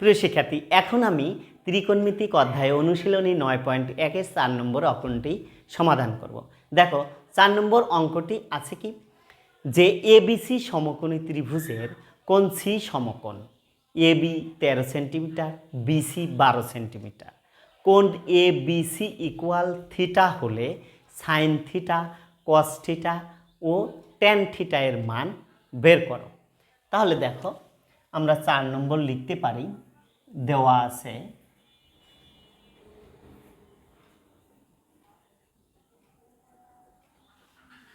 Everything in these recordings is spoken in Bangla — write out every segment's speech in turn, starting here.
প্রিয় শিক্ষার্থী, এখন আমি ত্রিকোণমিতিক অধ্যায়ে অনুশীলনী নয় পয়েন্ট একের চার নম্বর অঙ্কটি সমাধান করব। দেখো, চার নম্বর অঙ্কটি আছে কি? যে এবিসি সমকোণী ত্রিভুজের কোন সি সমকোণ? এ বি তেরো সেন্টিমিটার বিসি বারো সেন্টিমিটার। কোন এ বিসি ইকুয়াল থিটা হলে সাইন থিটা কস থিটা ও ট্যান থিটা এর মান বের করো। তাহলে দেখো আমরা চার নম্বর লিখতে পারি। দেওয়া আছে।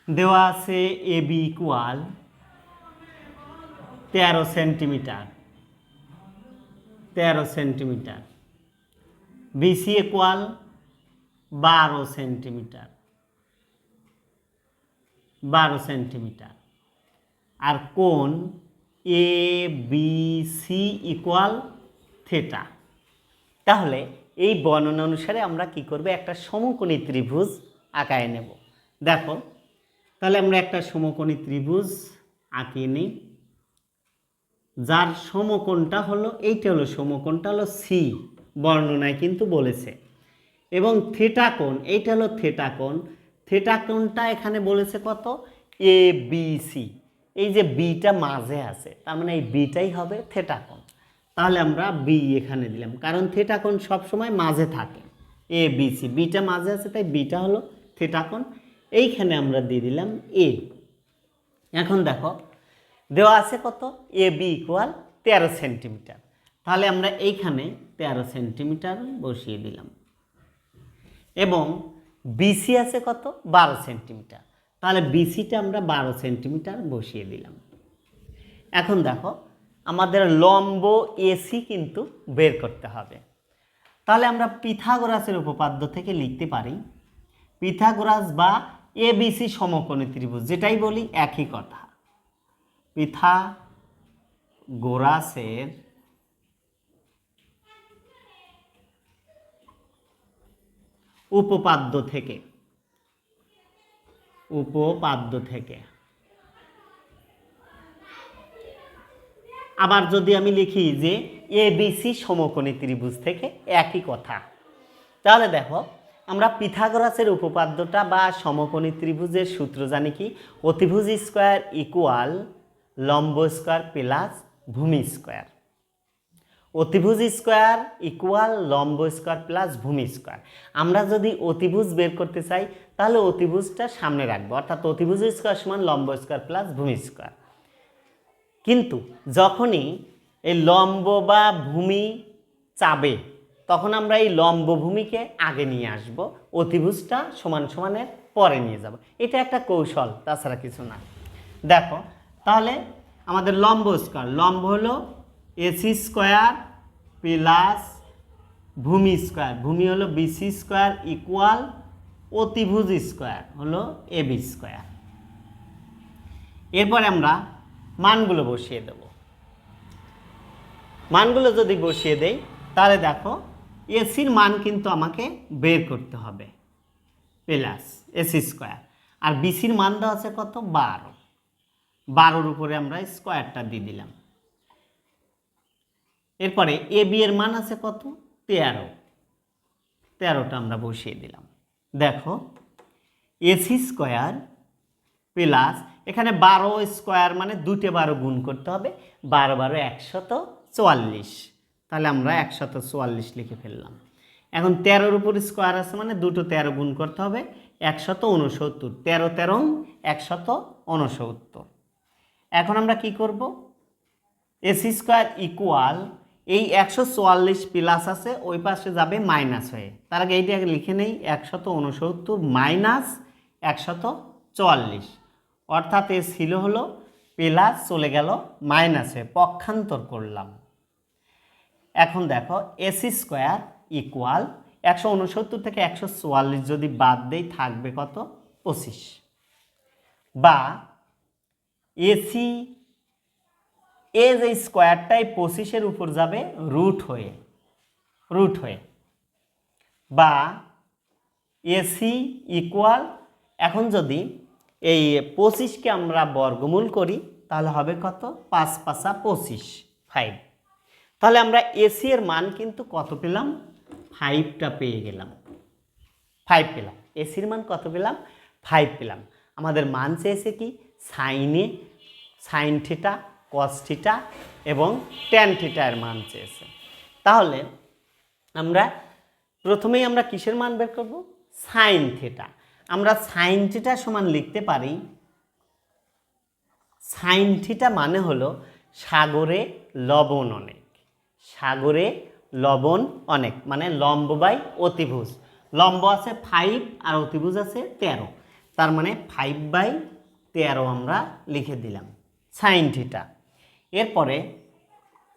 দেওয়া আছে এ বি ইকুয়াল তেরো সেন্টিমিটার। তেরো সেন্টিমিটার। বিসি ইকুয়াল বারো সেন্টিমিটার। বারো সেন্টিমিটার। আর কোণ A B C equal theta তাহলে এই বর্ণনা অনুসারে আমরা কি করব? একটা সমকোণী ত্রিভুজ আঁকায় নেব। দেখো, তাহলে আমরা একটা সমকোণী ত্রিভুজ আঁকিয়ে নিই। যার সমকোণটা হলো, এইটা হলো সমকোণটা হলো সি বর্ণনায় কিন্তু বলেছে। এবং থেটা কোণ, এইটা হলো থেটা কোণ। থেটা কোণটা এখানে বলেছে কত? এ বি সি এই যে বিটা মাঝে আছে, তার মানে এই বিটাই হবে থেটা কোণ তাহলে আমরা বি এখানে দিলাম, কারণ থেটা কোণ সবসময় মাঝে থাকে। এ, বি, সি, বিটা মাঝে আছে, তাই বিটা হলো থেটা কোণ এইখানে আমরা দিয়ে দিলাম এ। এখন দেখো, দেওয়া আছে কত? এ, বি ইকুয়াল তেরো সেন্টিমিটার। তাহলে আমরা এইখানে তেরো সেন্টিমিটার বসিয়ে দিলাম। এবং বিসি আছে কত? বারো সেন্টিমিটার। তাহলে বিসিটা আমরা বারো সেন্টিমিটার বসিয়ে দিলাম। এখন দেখো, আমাদের লম্ব এসি কিন্তু বের করতে হবে। তাহলে আমরা পিথাগোরাসের উপপাদ্য থেকে লিখতে পারি, পিথাগোরাস বা এবিসি সমকোণী ত্রিভুজ, যেটাই বলি একই কথা। পিথাগোরাসের উপপাদ্য থেকে উপপাদ্য থেকে। আবার যদি আমি লিখি যে এবিসি সমকোণী ত্রিভুজ থেকে একই কথা। তাহলে দেখো, আমরা পিথাগোরাসের উপপাদ্যটা বা সমকোণী ত্রিভুজের সূত্র জানি কি? অতিভুজ স্কোয়ার ইকুয়াল লম্ব স্কোয়ার প্লাস ভূমি স্কোয়ার। অতিভুজ স্কোয়ার ইকুয়াল লম্ব স্কোয়ার প্লাস ভূমি স্কোয়ার। আমরা যদি অতিভুজ বের করতে চাই, তাহলে অতিভুজটা সামনে রাখব। অর্থাৎ অতিভুজ স্কোয়ার সমান লম্ব স্কোয়ার প্লাস ভূমি স্কোয়ার। কিন্তু যখনই এই লম্ব বা ভূমি চাবে, তখন আমরা এই লম্ব ভূমিকে আগে নিয়ে আসব, অতিভুজটা সমান সমানের পরে নিয়ে যাব। এটা একটা কৌশল, তাছাড়া কিছু না। দেখো, তাহলে আমাদের লম্ব স্কোয়ার, লম্ব হলো এসি স্কোয়ার প্লাস ভূমি স্কোয়ার। ভূমি হলো বিসি স্কোয়ার ইকুয়াল অতিভুজ স্কোয়ার, হলো এবি স্কোয়ার। এরপরে আমরা মানগুলো বসিয়ে দেব। মানগুলো যদি বসিয়ে দেই, তাহলে দেখো এসির মান কিন্তু আমাকে বের করতে হবে, প্লাস এসি স্কোয়ার। আর বিসির মান দেওয়া আছে কত? বারো। বারোর উপরে আমরা স্কোয়ারটা দিয়ে দিলাম। এরপরে এ বি এর মান আছে কত? তেরো। তেরোটা আমরা বসিয়ে দিলাম। দেখো, এসি স্কোয়ার প্লাস এখানে বারো স্কোয়ার মানে দুটে বারো গুণ করতে হবে। বারো বারো একশত চুয়াল্লিশ। তাহলে আমরা একশত চুয়াল্লিশ লিখে ফেললাম। এখন তেরোর উপর স্কোয়ার আছে মানে দুটো তেরো গুণ করতে হবে। একশত উনসত্তর তেরো তেরো, একশত উনসত্তর এখন আমরা কি করব? এসি স্কোয়ার ইকুয়াল এই একশো চুয়াল্লিশ প্লাস আছে, ওই পাশে যাবে মাইনাস হয়ে। তার আগে এইটা লিখে নেই একশত উনসত্তর মাইনাস একশত চুয়াল্লিশ। অর্থাৎ এ ছিল হলো প্লাস চলে গেল মাইনাসে পক্ষান্তর করলাম। এখন দেখো এসি স্কোয়ার ইকুয়াল একশো উনসত্তর থেকে একশো চুয়াল্লিশ যদি বাদ দেই, থাকবে কত? পঁচিশ। বা এসি এ যে স্কোয়ারটাই পঁচিশের উপর যাবে রুট হয়ে রুট হয়ে। বা এসি ইকুয়াল এখন যদি এই পঁচিশকে আমরা বর্গমূল করি, তাহলে হবে কত? পাঁচ পাঁচা পঁচিশ ফাইভ তাহলে আমরা এসি এর মান কিন্তু কত পেলাম? ফাইভটা পেয়ে গেলাম। ফাইভ পেলাম। এসির মান কত পেলাম? ফাইভ পেলাম। আমাদের মান চেয়েছে কি? সাইনে সাইন থিটা কস থিটা এবং ট্যান থিটার মান চেয়েছে। তাহলে আমরা প্রথমেই আমরা কিসের মান বের করব? সাইন থিটা আমরা সাইন থিটা সমান লিখতে পারি সাইন থিটা মানে হলো সাগরে লবণ অনেক। সাগরে লবণ অনেক মানে লম্ব বাই অতিভুজ। লম্ব আছে ফাইভ আর অতিভুজ আছে তেরো। তার মানে ফাইভ বাই তেরো আমরা লিখে দিলাম। সাইন থিটা এরপরে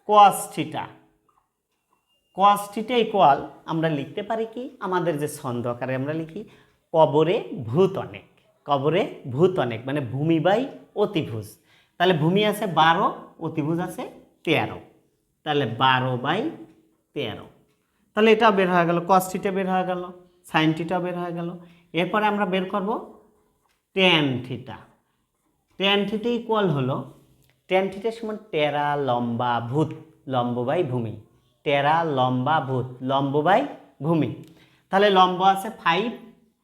কোয়াস থিটা। কোয়াস থিটা আমরা লিখতে পারি কি? আমাদের যে ছন্দ আমরা লিখি, কবরে ভূত অনেক। কবরে ভূত অনেক মানে ভূমি বাই অতিভুজ। তাহলে ভূমি আছে বারো, অতিভুজ আছে তেরো। তাহলে বারো বাই তেরো। তাহলে এটা বের হয়ে গেল কস থিটা বের হয়ে গেল, সাইন বের হয়ে গেল। এরপরে আমরা বের করব tan theta. Tan theta equal হলো ট্যান থিটার সমান টেরা লম্বা ভূত, লম্ব বাই ভূমি। টেরা লম্বা ভূত, লম্ব বাই ভূমি। তাহলে লম্ব আছে ফাইভ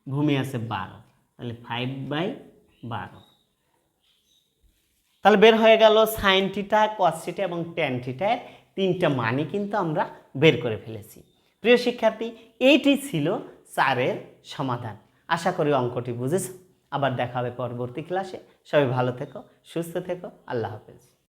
ভূমি আছে বারো। তাহলে ফাইভ বাই বারো। তাহলে বের হয়ে গেল সাইন থিটা কস থিটা এবং ট্যান থিটার তিনটা মানই কিন্তু আমরা বের করে ফেলেছি। প্রিয় শিক্ষার্থী, এইটি ছিল চারের সমাধান। আশা করি অঙ্কটি বুঝেছ। আবার দেখা হবে পরবর্তী ক্লাসে। সবাই ভালো থেকো সুস্থ থেকো। আল্লাহ হাফেজ।